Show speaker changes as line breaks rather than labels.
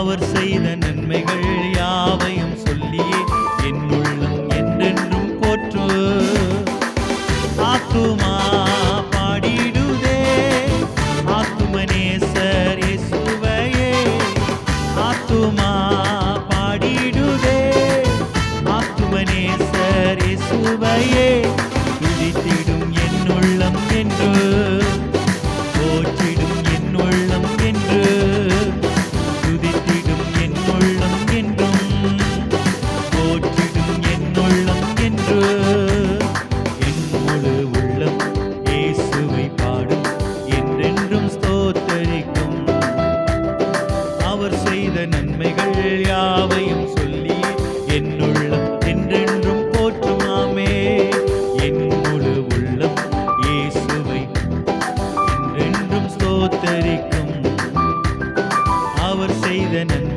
அவர் செய்த நன்மைகள் யாவையும் சொல்லியே என் உள்ளம் என்றென்றும் போற்று. ஆத்துமா பாடிடுதே ஆத்துமனே ஆத்துமனேசர் இயேசுவையே. ஆத்துமா பாடிடுதே ஆத்துமனே ஆத்துமனேசர் இயேசுவை செய்த நன்மைகள் யாவையும் சொல்லி என்னுள்ளம் என்றென்றும் போற்றுமாமே. என் முழு உள்ளம் இயேசுவை என்றென்றும் ஸ்தோத்தரிக்கும். அவர் செய்த நன்மை